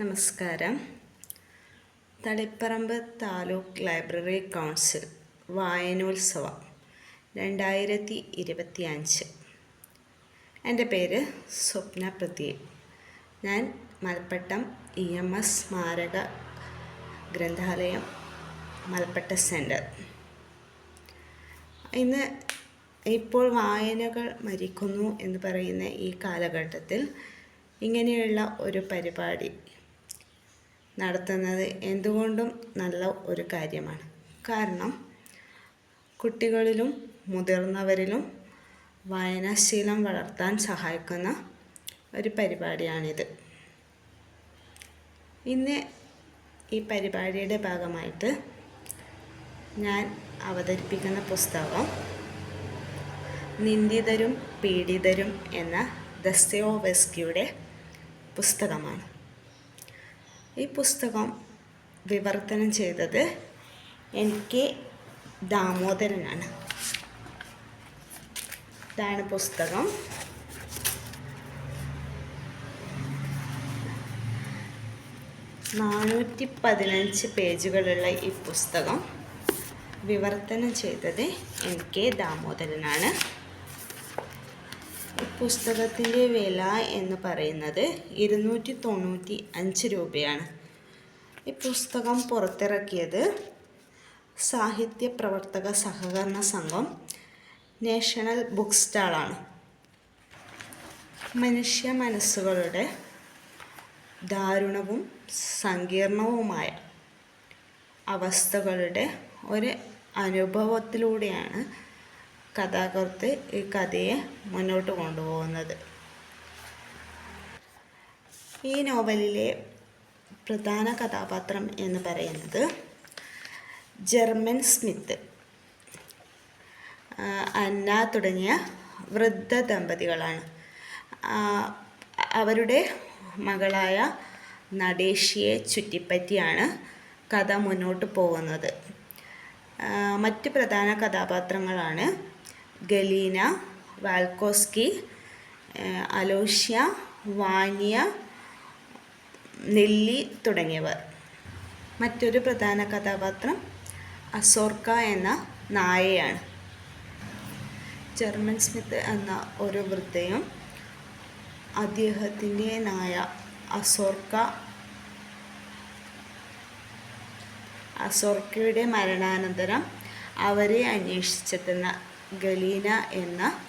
നമസ്കാരം. Taliparamba taluk library council വായനോത്സവം രണ്ടായിരത്തി ഇരുപത്തി അഞ്ച് എന്റെ പേര് സ്വപ്ന പ്രദീപ്. ഞാൻ മലപ്പട്ടം ഇ എം എസ് സ്മാരക ഗ്രന്ഥാലയം മലപ്പട്ട സെന്റർ ഇന്ന് ഇപ്പോൾ വായനകൾ മരിക്കുന്നു എന്ന് പറയുന്ന ഈ കാലഘട്ടത്തിൽ ഇങ്ങനെയുള്ള ഒരു പരിപാടി നടത്തുന്നത് എന്തുകൊണ്ടും നല്ല ഒരു കാര്യമാണ്. കാരണം കുട്ടികളിലും മുതിർന്നവരിലും വായനാശീലം വളർത്താൻ സഹായിക്കുന്ന ഒരു പരിപാടിയാണിത്. ഇന്ന് ഈ പരിപാടിയുടെ ഭാഗമായിട്ട് ഞാൻ അവതരിപ്പിക്കുന്ന പുസ്തകം നിന്ദിതരും പീഡിതരും എന്ന ദസ്തയോവെസ്കിയുടെ പുസ്തകമാണ്. ഈ പുസ്തകം വിവർത്തനം ചെയ്തത് എൻ കെ ദാമോദരനാണ്. ഇതാണ് പുസ്തകം. നാനൂറ്റി പതിനഞ്ച് പേജുകളുള്ള ഈ പുസ്തകം വിവർത്തനം ചെയ്തത് എൻ കെ ദാമോദരനാണ്. പുസ്തകത്തിന്റെ വില എന്ന് പറയുന്നത് ഇരുന്നൂറ്റി തൊണ്ണൂറ്റി അഞ്ച് രൂപയാണ്. ഈ പുസ്തകം പുറത്തിറക്കിയത് സാഹിത്യ പ്രവർത്തക സഹകരണ സംഘം നാഷണൽ ബുക്ക് സ്റ്റാളാണ്. മനുഷ്യ മനസ്സുകളുടെ ദാരുണവും സങ്കീർണവുമായ അവസ്ഥകളുടെ ഒരു അനുഭവത്തിലൂടെയാണ് കഥാകൃത്ത് ഈ കഥയെ മുന്നോട്ട് കൊണ്ടുപോകുന്നത്. ഈ നോവലിലെ പ്രധാന കഥാപാത്രം എന്ന് പറയുന്നത് ജർമ്മൻ സ്മിത്ത്. അന്ന തുടങ്ങിയ വൃദ്ധ ദമ്പതികളാണ്. അവരുടെ മകളായ നടേഷിയെ ചുറ്റിപ്പറ്റിയാണ് കഥ മുന്നോട്ട് പോകുന്നത്. മറ്റ് പ്രധാന കഥാപാത്രങ്ങളാണ് ഗലീന വാൽക്കോസ്കി അലോഷ്യ വാനിയ നെല്ലി തുടങ്ങിയവർ മറ്റൊരു പ്രധാന കഥാപാത്രം അസോർക്ക എന്ന നായയാണ്. ജർമ്മൻ സ്മിത്ത് എന്ന ഒരു വൃദ്ധയും അദ്ദേഹത്തിന്റെ നായ അസോർക്ക അസോർക്കയുടെ മരണാനന്തരം അവരെ അന്വേഷിച്ചെത്തുന്ന ഗലീന എന്ന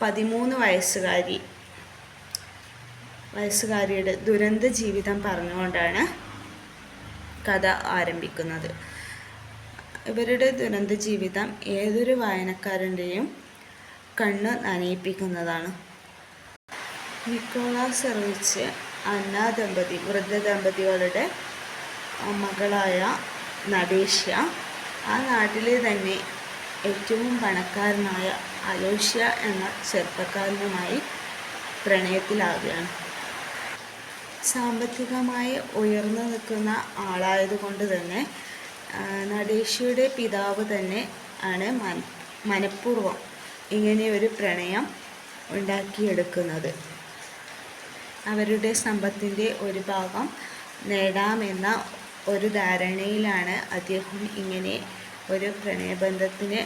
പതിമൂന്ന് വയസ്സുകാരി വയസ്സുകാരിയുടെ ദുരന്ത ജീവിതം പറഞ്ഞുകൊണ്ടാണ് കഥ ആരംഭിക്കുന്നത്. ഇവരുടെ ദുരന്ത ജീവിതം ഏതൊരു വായനക്കാരന്റെയും കണ്ണ് നനയിപ്പിക്കുന്നതാണ്. നിക്കോള സർവിച്ച് അന്ന ദമ്പതി വൃദ്ധ ദമ്പതികളുടെ മകളായ നടേഷ്യ ആ നാട്ടിലെ തന്നെ ഏറ്റവും പണക്കാരനായ അലോഷ്യ എന്ന ചെറുപ്പക്കാരനുമായി പ്രണയത്തിലാവുകയാണ്. സാമ്പത്തികമായി ഉയർന്നു നിൽക്കുന്ന ആളായതുകൊണ്ട് തന്നെ നടേഷിയുടെ പിതാവ് തന്നെ ആണ് മന മനഃപൂർവം ഇങ്ങനെ ഒരു പ്രണയം ഉണ്ടാക്കിയെടുക്കുന്നത്. അവരുടെ സമ്പത്തിന്റെ ഒരു ഭാഗം നേടാമെന്ന ഒരു ധാരണയിലാണ് അദ്ദേഹം ഇങ്ങനെ ഒരു പ്രണയബന്ധത്തിന്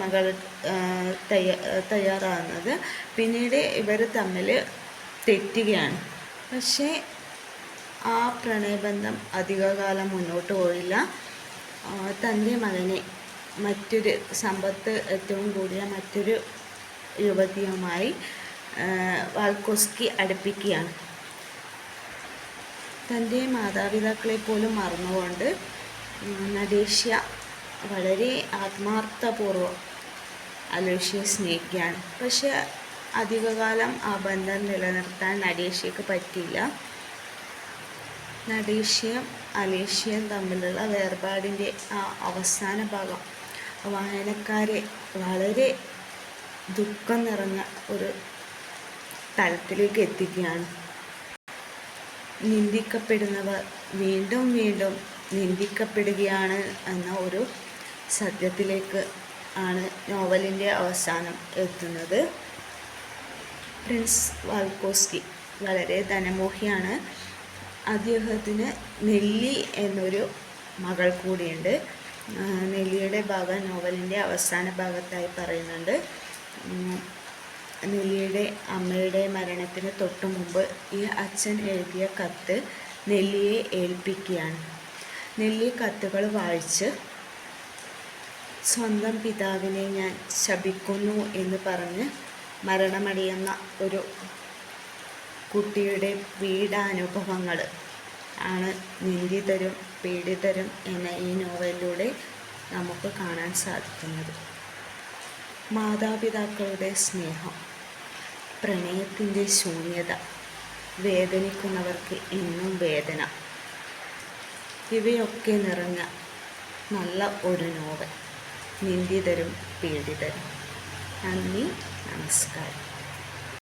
മകൾ തയ്യാ തയ്യാറാകുന്നത്. പിന്നീട് ഇവർ തമ്മിൽ തെറ്റുകയാണ്. പക്ഷേ ആ പ്രണയബന്ധം അധികകാലം മുന്നോട്ട് പോയില്ല. തന്റെ മകനെ മറ്റൊരു സമ്പത്ത് ഏറ്റവും കൂടിയ മറ്റൊരു യുവതിയുമായി വാൽക്കോസ്കി അടുപ്പിക്കുകയാണ്. തന്റെ മാതാപിതാക്കളെ പോലും മറന്നുകൊണ്ട് നടേഷ്യ വളരെ ആത്മാർത്ഥപൂർവം അലോഷ്യയെ സ്നേഹിക്കുകയാണ്. പക്ഷെ അധികകാലം ആ ബന്ധം നിലനിർത്താൻ നടേഷ്യക്ക് പറ്റിയില്ല. നടേഷ്യയും അലേഷ്യയും തമ്മിലുള്ള വേർപാടിന്റെ ആ അവസാന ഭാഗം വായനക്കാരെ വളരെ ദുഃഖം നിറഞ്ഞ ഒരു തലത്തിലേക്ക് എത്തിക്കുകയാണ്. നിന്ദിക്കപ്പെടുന്നവർ വീണ്ടും വീണ്ടും നിന്ദിക്കപ്പെടുകയാണ് എന്ന ഒരു സത്യത്തിലേക്ക് ആണ് നോവലിന്റെ അവസാനം എത്തുന്നത്. പ്രിൻസ് വാൽക്കോസ്കി വളരെ ധനമോഹിയാണ്. അദ്ദേഹത്തിന് നെല്ലി എന്നൊരു മകൾ കൂടിയുണ്ട്. നെല്ലിയുടെ ഭാഗം നോവലിന്റെ അവസാന ഭാഗത്തായി പറയുന്നുണ്ട്. നെല്ലിയുടെ അമ്മയുടെ മരണത്തിന് തൊട്ടു മുമ്പ് ഈ അച്ഛൻ എഴുതിയ കത്ത് നെല്ലിയെ ഏൽപ്പിക്കുകയാണ്. നെല്ലി കത്തുകൾ വായിച്ച് സ്വന്തം പിതാവിനെ ഞാൻ ശപിക്കുന്നു എന്ന് പറഞ്ഞ് മരണമടിയുന്ന ഒരു കുട്ടിയുടെ പീഡാനുഭവങ്ങൾ ആണ് നിന്ദിതരും പീഡിതരും എന്ന ഈ നോവലിലൂടെ നമുക്ക് കാണാൻ സാധിക്കുന്നത്. മാതാപിതാക്കളുടെ സ്നേഹം പ്രണയത്തിന്റെ ശൂന്യത വേദനിക്കുന്നവർക്ക് എന്നും വേദന ഇവയൊക്കെ നിറഞ്ഞ നല്ല ഒരു നോവൽ നിന്ദിതരും പീഡിതരും. നന്ദി. നമസ്കാരം